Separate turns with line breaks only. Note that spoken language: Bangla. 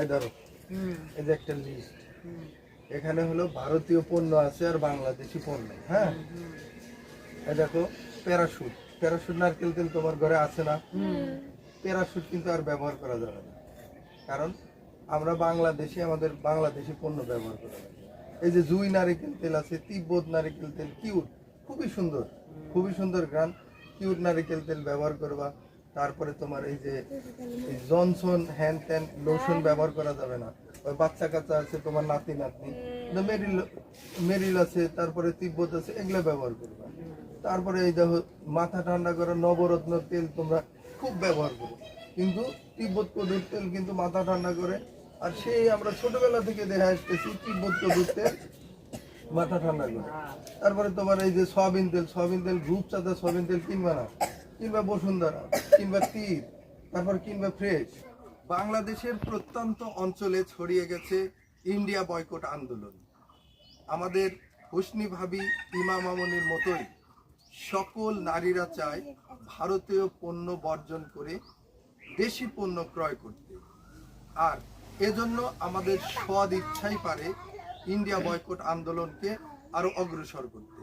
এই ধরো এই যে একটা লিস্ট এখানে হলো ভারতীয় পণ্য আছে আর বাংলাদেশি পণ্য হ্যাঁ? এই দেখো প্যারাশুট প্যারাশুট নারকেল তেল তোমার ঘরে আছে না? প্যারাশুট কিন্তু আর ব্যবহার করা যাবে না। কারণ আমরা বাংলাদেশে আমাদের বাংলাদেশি পণ্য ব্যবহার করা যাবে এই যে জুই নারিকেল তেল আছে তিব্বত নারিকেল তেল কিউট। খুবই সুন্দর। খুবই সুন্দর গান কিউট নারিকেল তেল ব্যবহার করবা। তারপরে তোমার এই যে জনসন হ্যান্ড ট্যান লোশন ব্যবহার করা যাবে না। ওই বাচ্চা কাচ্চা আছে তোমার নাতি নাতনি। মেরিল মেরিল আছে তারপরে তিব্বত আছে এগুলো ব্যবহার করবে। তারপরে এই দেখো মাথা ঠান্ডা করা নবরত্ন তেল তোমরা খুব ব্যবহার করো। কিন্তু তিব্বত কদুর তেল কিন্তু মাথা ঠান্ডা করে। আর সেই আমরা ছোটবেলা থেকে দেখা আসতেছি তিব্বত কদুর তেল মাথা ঠান্ডা করে। তারপরে তোমার এই যে সয়াবিন তেল সয়াবিন তেল গ্রুপ চাঁদা সয়াবিন তেল কিনবা না। কিংবা বসুন্ধরা, কিংবা তীর, তারপর কিংবা ফ্রেশ বাংলাদেশের প্রত্যন্ত অঞ্চলে ছড়িয়ে গেছে ইন্ডিয়া বয়কট আন্দোলন। আমাদের হুসনি ভাবি ইমা মামনির মতোই সকল নারীরা চায় ভারতীয় পণ্য বর্জন করে দেশি পণ্য ক্রয় করতে। আর এজন্য আমাদের সদ ইচ্ছাই পারে ইন্ডিয়া বয়কট আন্দোলনকে আরও অগ্রসর করতে।